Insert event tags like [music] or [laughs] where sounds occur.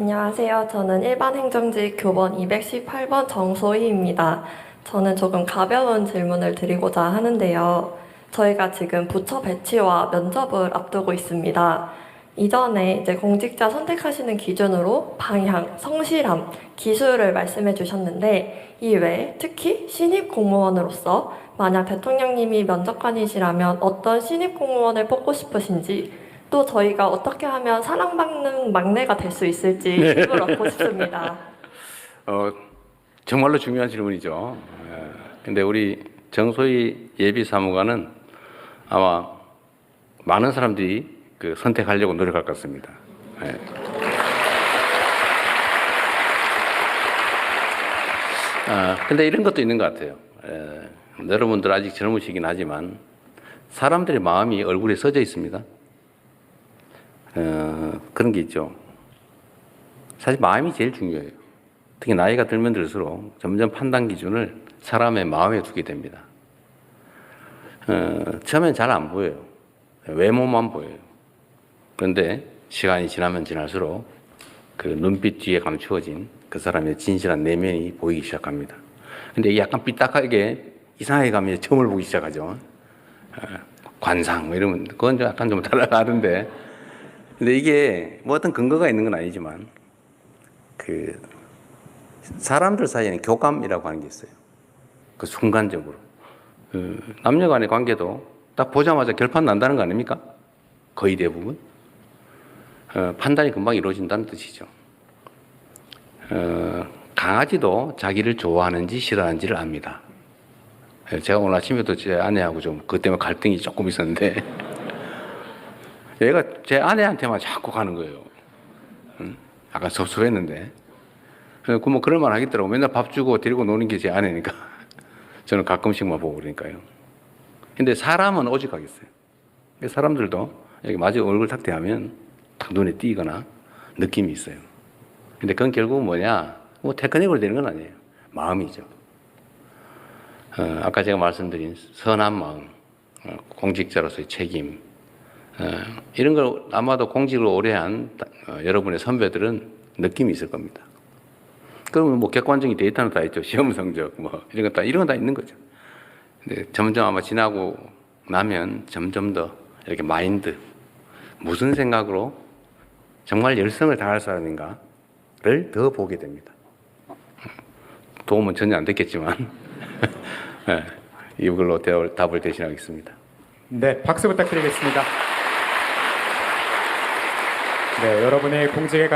안녕하세요. 저는 일반 행정직 교번 218번 정소희입니다. 저는 조금 가벼운 질문을 드리고자 하는데요. 저희가 지금 부처 배치와 면접을 앞두고 있습니다. 이전에 이제 공직자 선택하시는 기준으로 방향, 성실함, 기술을 말씀해 주셨는데 이외에 특히 신입 공무원으로서 만약 대통령님이 면접관이시라면 어떤 신입 공무원을 뽑고 싶으신지 또 저희가 어떻게 하면 사랑받는 막내가 될 수 있을지 팁을 얻고 싶습니다. [laughs] 어, 정말로 중요한 질문이죠. 예. 근데 우리 정소희 예비 사무관은 아마 많은 사람들이 그 선택하려고 노력할 것 같습니다. 예. 아, 근데 이런 것도 있는 것 같아요. 예. 여러분들 아직 젊으시긴 하지만 사람들의 마음이 얼굴에 써져 있습니다. 어, 그런 게 있죠. 사실 마음이 제일 중요해요. 특히 나이가 들면 들수록 점점 판단 기준을 사람의 마음에 두게 됩니다. 어, 처음엔 잘 안 보여요. 외모만 보여요. 그런데 시간이 지나면 지날수록 그 눈빛 뒤에 감추어진 그 사람의 진실한 내면이 보이기 시작합니다. 근데 약간 삐딱하게 이상하게 가면 점을 보기 시작하죠. 어, 관상 뭐 이러면 그건 좀 약간 좀 달라가는데 근데 이게 뭐 어떤 근거가 있는 건 아니지만 그 사람들 사이에는 교감이라고 하는 게 있어요. 그 순간적으로 그 남녀 간의 관계도 딱 보자마자 결판 난다는 거 아닙니까? 거의 대부분 어, 판단이 금방 이루어진다는 뜻이죠. 어, 강아지도 자기를 좋아하는지 싫어하는지를 압니다. 예, 제가 오늘 아침에도 제 아내하고 좀 그 때문에 갈등이 조금 있었는데 얘가 제 아내한테만 자꾸 가는 거예요. 응? 약간 섭섭했는데. 그뭐 그럴만 하겠더라고. 맨날 밥 주고 데리고 노는 게 제 아내니까. [laughs] 저는 가끔씩만 보고 그러니까요. 근데 사람은 오직하겠어요. 사람들도 여기 마주 얼굴 탁 대하면 탁 눈에 띄거나 느낌이 있어요. 근데 그건 결국 뭐냐? 뭐 테크닉으로 되는 건 아니에요. 마음이죠. 어, 아까 제가 말씀드린 선한 마음, 어, 공직자로서의 책임, 어, 이런 걸 아마도 공직을 오래 한 어, 여러분의 선배들은 느낌이 있을 겁니다. 그러면 뭐 객관적인 데이터는 다 있죠. [laughs] 시험 성적 뭐 이런 거 다 이런 건다 있는 거죠. 근데 점점 아마 지나고 나면 점점 더 이렇게 마인드 무슨 생각으로 정말 열성을 다할 사람인가를 더 보게 됩니다. 도움은 전혀 안 됐겠지만 네, [laughs] 이걸로 대답을- 답을 대신하겠습니다. 네, 박수 부탁드리겠습니다. 네, 여러분의 공직에